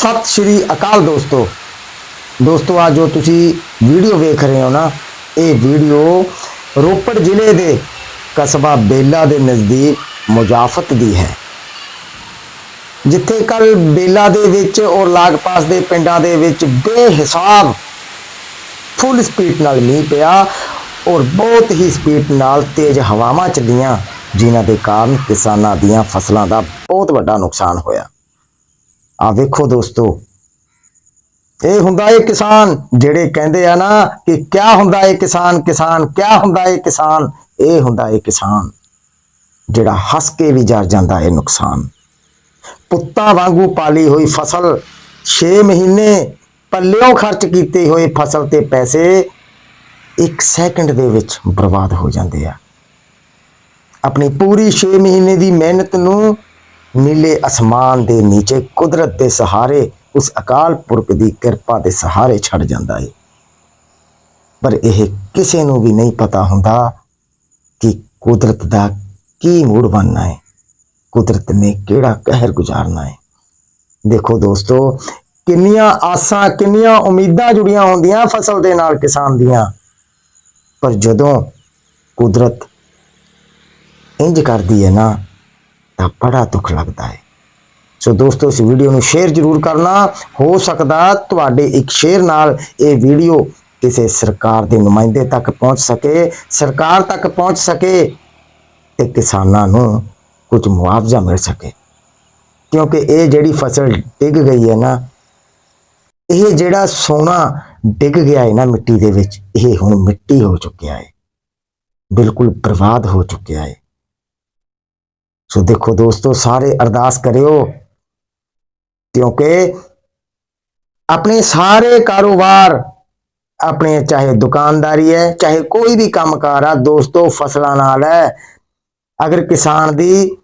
ਸਤਿ ਸ਼੍ਰੀ ਅਕਾਲ ਦੋਸਤੋ। ਦੋਸਤੋ ਆ ਜੋ ਤੁਸੀਂ ਵੀਡੀਓ ਵੇਖ ਰਹੇ ਹੋ ਨਾ, ਇਹ ਵੀਡੀਓ ਰੋਪੜ ਜ਼ਿਲ੍ਹੇ ਦੇ ਕਸਬਾ ਬੇਲਾ ਦੇ ਨਜ਼ਦੀਕ ਮੁਜਾਫਤ ਦੀ ਹੈ। ਜਿੱਥੇ ਕੱਲ ਬੇਲਾ ਦੇ ਵਿੱਚ ਔਰ ਲਾਗਪਾਸ ਦੇ ਪਿੰਡਾਂ ਦੇ ਵਿੱਚ ਬੇਹਿਸਾਬ ਫੁੱਲ ਸਪੀਡ ਨਾਲ ਮੀਂਹ ਪਿਆ ਔਰ ਬਹੁਤ ਹੀ ਸਪੀਡ ਨਾਲ ਤੇਜ਼ ਹਵਾਵਾਂ ਚੱਲੀਆਂ, ਜਿਨ੍ਹਾਂ ਦੇ ਕਾਰਨ ਕਿਸਾਨਾਂ ਦੀਆਂ ਫਸਲਾਂ ਦਾ ਬਹੁਤ ਵੱਡਾ ਨੁਕਸਾਨ ਹੋਇਆ। ਆ ਵੇਖੋ ਦੋਸਤੋ। ਇਹ ਹੁੰਦਾ ਏ ਕਿਸਾਨ, ਜਿਹੜੇ ਕਹਿੰਦੇ ਆ ਨਾ ਕਿ ਕਿਆ ਹੁੰਦਾ ਏ ਕਿਸਾਨ ਕਿਸਾਨ, ਕਿਆ ਹੁੰਦਾ ਏ ਕਿਸਾਨ, ਇਹ ਹੁੰਦਾ ਏ ਕਿਸਾਨ। ਜਿਹੜਾ ਹੱਸ ਕੇ ਵੀ ਜਰ ਜਾਂਦਾ ਏ ਨੁਕਸਾਨ। ਪੁੱਤਾਂ ਵਾਂਗੂ ਪਾਲੀ ਹੋਈ ਫਸਲ 6 ਮਹੀਨੇ ਪੱਲਿਓਂ ਖਰਚ ਕੀਤੇ ਹੋਏ ਫਸਲ ਤੇ ਪੈਸੇ 1 ਸੈਕਿੰਡ ਦੇ ਵਿੱਚ ਬਰਬਾਦ ਹੋ ਜਾਂਦੇ ਆ। ਆਪਣੀ ਪੂਰੀ 6 ਮਹੀਨੇ ਦੀ ਮਿਹਨਤ ਨੂੰ ਨੀਲੇ ਅਸਮਾਨ ਦੇ ਨੀਚੇ ਕੁਦਰਤ ਦੇ ਸਹਾਰੇ, ਉਸ ਅਕਾਲ ਪੁਰਖ ਦੀ ਕਿਰਪਾ ਦੇ ਸਹਾਰੇ ਛੱਡ ਜਾਂਦਾ ਹੈ ਪਰ ਇਹ ਕਿਸੇ ਨੂੰ ਵੀ ਨਹੀਂ ਪਤਾ ਹੁੰਦਾ ਕਿ ਕੁਦਰਤ ਦਾ ਕੀ ਮੂਡ ਬਣਨਾ ਹੈ ਕੁਦਰਤ ਨੇ ਕਿਹੜਾ ਕਹਿਰ ਗੁਜ਼ਾਰਨਾ ਹੈ ਦੇਖੋ ਦੋਸਤੋ, ਕਿੰਨੀਆਂ ਆਸਾਂ, ਕਿੰਨੀਆਂ ਉਮੀਦਾਂ ਜੁੜੀਆਂ ਹੁੰਦੀਆਂ ਫਸਲ ਦੇ ਨਾਲ ਕਿਸਾਨ ਦੀਆਂ। ਪਰ ਜਦੋਂ ਕੁਦਰਤ ਇੰਜ ਕਰਦੀ ਹੈ ਨਾ ਤਾਂ ਬੜਾ ਦੁੱਖ ਲੱਗਦਾ ਹੈ। ਸੋ ਦੋਸਤੋ, ਇਸ ਵੀਡੀਓ ਨੂੰ ਸ਼ੇਅਰ ਜ਼ਰੂਰ ਕਰਨਾ। ਹੋ ਸਕਦਾ ਤੁਹਾਡੇ ਇੱਕ ਸ਼ੇਅਰ ਨਾਲ ਇਹ ਵੀਡੀਓ ਕਿਸੇ ਸਰਕਾਰ ਦੇ ਨੁਮਾਇੰਦੇ ਤੱਕ ਪਹੁੰਚ ਸਕੇ, ਸਰਕਾਰ ਤੱਕ ਪਹੁੰਚ ਸਕੇ ਤੇ ਕਿਸਾਨਾਂ ਨੂੰ ਕੁਝ ਮੁਆਵਜ਼ਾ ਮਿਲ ਸਕੇ। ਕਿਉਂਕਿ ਇਹ ਜਿਹੜੀ ਫਸਲ ਡਿੱਗ ਗਈ ਹੈ ਨਾ, ਇਹ ਜਿਹੜਾ ਸੋਨਾ ਡਿੱਗ ਗਿਆ ਹੈ ਨਾ ਮਿੱਟੀ ਦੇ ਵਿੱਚ, ਇਹ ਹੁਣ ਮਿੱਟੀ ਹੋ ਚੁੱਕਿਆ ਹੈ। ਬਿਲਕੁਲ ਬਰਬਾਦ ਹੋ ਚੁੱਕਿਆ ਹੈ। ਸੋ ਦੇਖੋ ਦੋਸਤੋ, ਸਾਰੇ ਅਰਦਾਸ ਕਰਿਓ, ਕਿਉਂਕਿ ਆਪਣੇ ਸਾਰੇ ਕਾਰੋਬਾਰ ਆਪਣੇ ਚਾਹੇ ਦੁਕਾਨਦਾਰੀ ਹੈ, ਚਾਹੇ ਕੋਈ ਵੀ ਕੰਮਕਾਰ ਆ, ਦੋਸਤੋ, ਫਸਲਾਂ ਨਾਲ ਹੈ। ਅਗਰ ਕਿਸਾਨ ਦੀ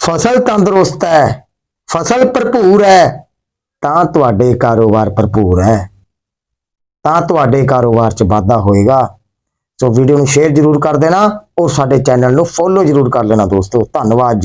ਫਸਲ ਤੰਦਰੁਸਤ ਹੈ, ਫਸਲ ਭਰਪੂਰ ਹੈ, ਤਾਂ ਤੁਹਾਡੇ ਕਾਰੋਬਾਰ ਭਰਪੂਰ ਹੈ। ਤਾਂ ਤੁਹਾਡੇ ਕਾਰੋਬਾਰ 'ਚ ਵਾਧਾ ਹੋਏਗਾ। ਸੋ ਵੀਡੀਓ ਨੂੰ ਸ਼ੇਅਰ ਜ਼ਰੂਰ ਕਰ ਦੇਣਾ ਔਰ ਸਾਡੇ ਚੈਨਲ ਨੂੰ ਫੋਲੋ ਜ਼ਰੂਰ ਕਰ ਲੈਣਾ ਦੋਸਤੋ, ਧੰਨਵਾਦ